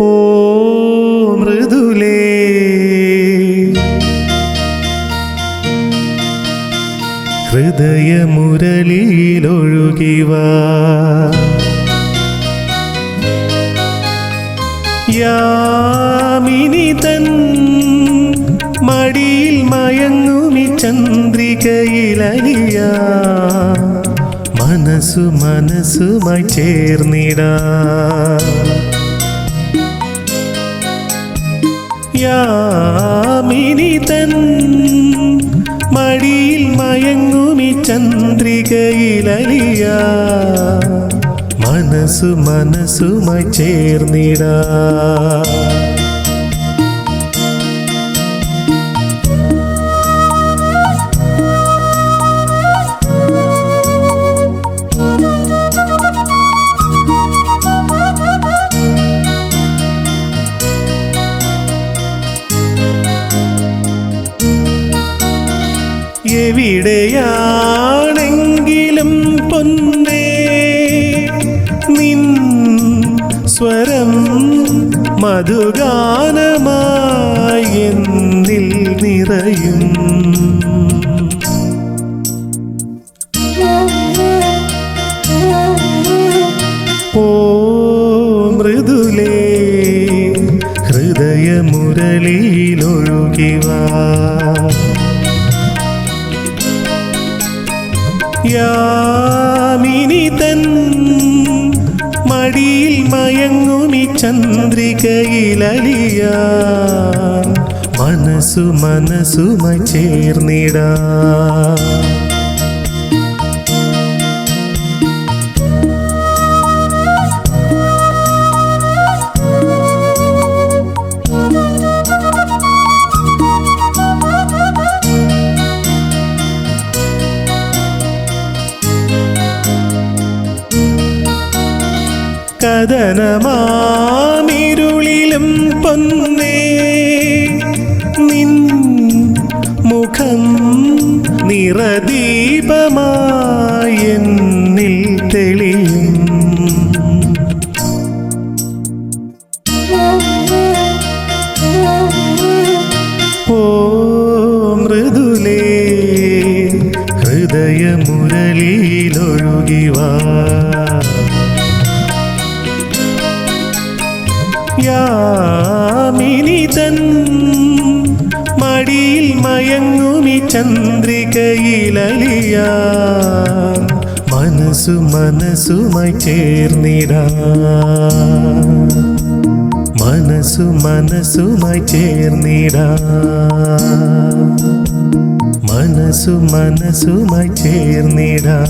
ഓ മൃദുലേ. ഹൃദയമുരളിയിലൊഴുകിവാ. യാമിനി തൻ മടിയിൽ മയങ്ങുമി ചന്ദ്രികയിലലിയ. മനസ്സു മനസ്സുമായി ചേർന്നിടാ. യാമിനി തൻ മടിയിൽ മയങ്ങുമി ചന്ദ്രികയിലലിയ. മനസ്സു മനസ്സുമായി ചേർന്നിടാ. എവിടെയാണെങ്കിലും പൊന്നേ നിൻ സ്വരം മധുഗാനമായി എന്നിൽ നിറയും. ഓ മൃദുലേ ഹൃദയമുരളിയിലൊഴുകിവാ യാമിനി തൻ മടിയിൽ മയങ്ങുമി ചന്ദ്രികയിലലിയ മനസ്സു മനസ്സുമ ചേർന്നിടാ. കഥനമാമിരുളിലും പൊന്നേ. നിൻ മുഖം നിറദീപമായി എന്നിൽ തെളിയും. ഓ മൃദുലേ യാമിനി തൻ മടിയിൽ മയങ്ങുമി ചന്ദ്രികയിലലിയ. മനസ്സു മനസ്സുമായി ചേർന്നിടാ. മനസ്സു മനസ്സുമായി ചേർന്നിടാ. മനസ്സു മനസ്സുമായി ചേർന്നിടാ.